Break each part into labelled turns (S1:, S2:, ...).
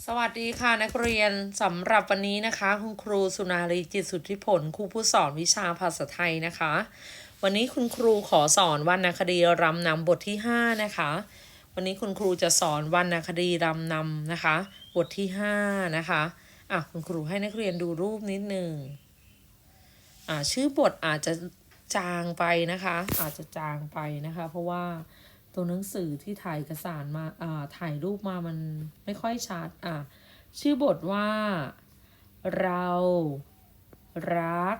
S1: สวัสดีค่ะนักเรียนสำหรับวันนี้นะคะ คุณครูสุนารีจิตสุทธิผลครูผู้สอนวิชาภาษาไทยนะคะ วันนี้คุณครูขอสอนวรรณคดีรำนำบทที่ 5 นะคะ วันนี้คุณครูจะสอนวรรณคดีรำนำนะคะ บทที่ 5 นะคะอะคุณครูให้นักเรียนดูรูปนิดหนึ่งอ่าชื่อบทอาจจะจางไปนะคะ อาจจะจางไปนะคะ เพราะว่า ตัวหนังสือที่ถ่ายเอกสารมาอ่าถ่ายรูปมามันไม่ค่อยชัดอะชื่อบทว่า เรารัก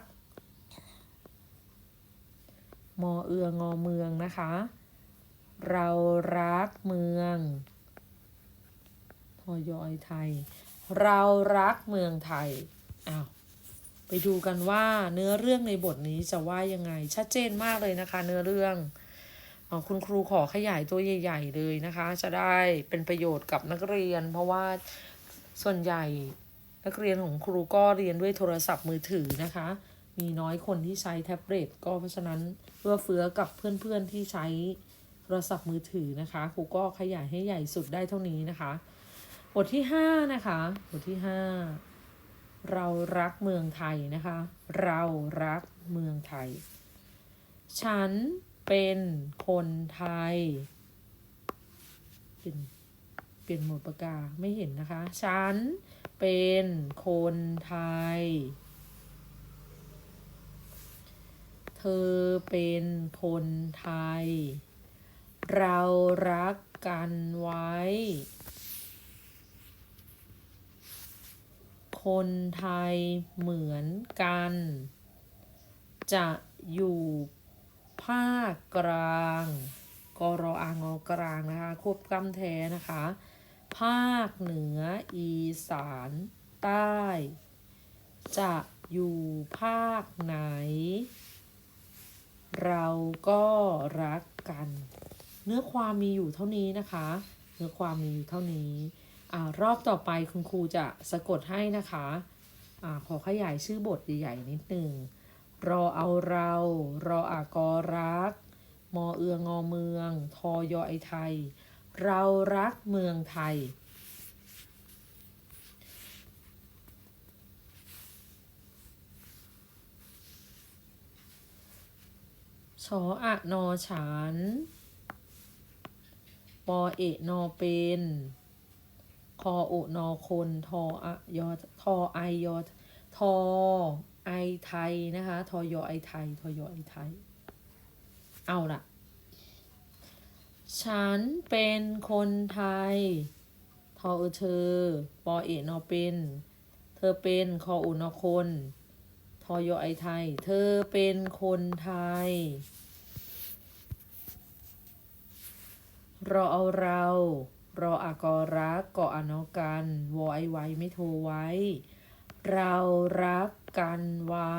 S1: มอเอืองอเมืองนะคะ เรารักเมืองพอยอยไทย เรารักเมืองไทยอ้าวไปดูกันว่าเนื้อเรื่องในบทนี้จะว่ายังไงชัดเจนมากเลยนะคะ เนื้อเรื่อง คุณครูขอขยายตัวใหญ่ ๆ เลยนะคะ จะได้เป็นประโยชน์กับนักเรียน เพราะว่าส่วนใหญ่นักเรียนของครูก็เรียนด้วยโทรศัพท์มือถือนะคะ มีน้อยคนที่ใช้แท็บเล็ตก็เพราะฉะนั้นเพื่อเฟื้อกับเพื่อนๆที่ใช้โทรศัพท์มือถือนะคะ ครูก็ขยายให้ใหญ่สุดได้เท่านี้นะคะ บทที่ห้านะคะ บทที่ห้าเรารักเมืองไทยนะคะ เรารักเมืองไทย ฉัน เป็นคนไทย เป็นเปลี่ยนหมดปากกาไม่เห็นนะคะ ฉันเป็นคนไทย เธอเป็นคนไทย เรารักกันไว้ คนไทยเหมือนกัน จะอยู่ ภาคกลางกรอางอกลางนะคะควบกำแท้นะคะ ภาคเหนืออีสาน ใต้ จะอยู่ภาคไหน เราก็รักกัน เนื้อความมีอยู่เท่านี้นะคะ เนื้อความมีอยู่เท่านี้อ่ารอบต่อไปคุณครูจะสะกดให้นะคะอ่าขอขยายชื่อบทใหญ่ๆนิดนึง รอเอาเรา รออากอรัก มอเอืองอเมือง ทอยอไอไทย เรารักเมืองไทย ชออะนอฉัน ปอเอะนอเป็นคอโอนอคน ทออะยอทอไอยอทอ ไอไทยนะคะทอยอไอไทยทอยอไอไทย เอาล่ะ ฉันเป็นคนไทย ทอเอเธอ ปอเอนอเป็น เธอเป็นคอโอนอคน ทอยอไอไทย เธอเป็นคนไทย รอเอาเรา รออากอรักเกาะอนอกัน วอไอไว้ไม่โทรไว้ เรารัก กันไว้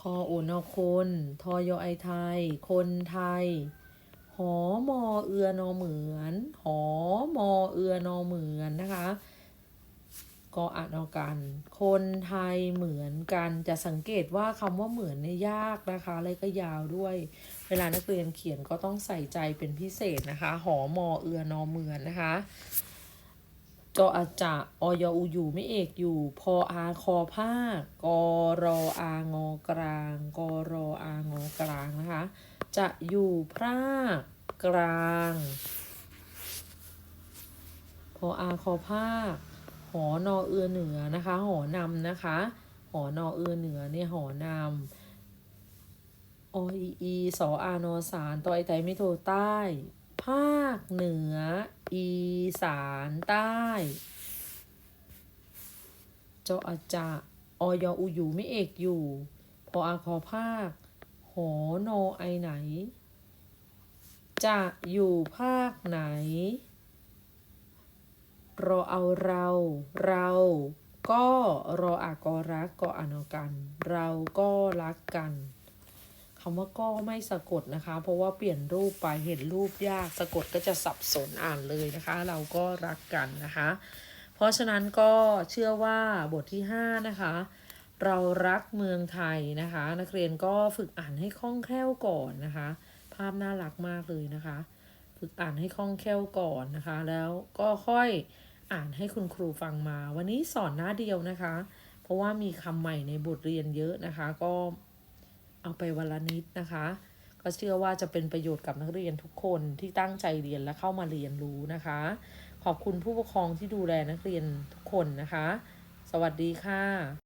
S1: คอโอนอคนทอยอไอไทย คนไทย หอมอเอือนอเหมือน หอมอเอือนอเหมือนนะคะก็อ่านเอากัน คนไทยเหมือนกัน จะสังเกตว่าคำว่าเหมือนเนี่ยยากนะคะแล้วก็ยาวด้วย เวลานักเรียนเขียนก็ต้องใส่ใจเป็นพิเศษนะคะ หอมอเอือนอเหมือนนะคะ จออาจะอยอูอยู่ไม่เอกอยู่ พออาคอภาคกรออางอกลางกรออางอกลางนะคะ จะอยู่ภาคกลาง พออาคอภาค หอนอเอือเหนือนะคะ หอนำนะคะ หอนอเอือเหนือเนี่ยหอนำออีอีสออานอสารตอไอไตไม่โทใต้ ภาคเหนือ อีสานใต้จออาจะอยอูอยู่ไม่เอกอยู่พออาคอภาค หอนอไอไหน จะอยู่ภาคไหน รอเอาเรา เราก็รออากอรักก็อนอกัน เราก็รักกัน คำว่าก็ไม่สะกดนะคะ เพราะว่าเปลี่ยนรูปไปเห็นรูปยากสะกดก็จะสับสนอ่านเลยนะคะ เราก็รักกันนะคะ เพราะฉะนั้นก็เชื่อว่าบทที่ 5 นะคะ เรารักเมืองไทยนะคะ นักเรียนก็ฝึกอ่านให้คล่องแคล่วก่อนนะคะ ภาพน่ารักมากเลยนะคะ ฝึกอ่านให้คล่องแคล่วก่อนนะคะ แล้วก็ค่อยอ่านให้คุณครูฟังมา วันนี้สอนหน้าเดียวนะคะ เพราะว่ามีคำใหม่ในบทเรียนเยอะนะคะ ก็ เอาไปวันละนิดนะคะ ก็เชื่อว่าจะเป็นประโยชน์กับนักเรียนทุกคนที่ตั้งใจเรียนและเข้ามาเรียนรู้นะคะ ขอบคุณผู้ปกครองที่ดูแลนักเรียนทุกคนนะคะ สวัสดีค่ะ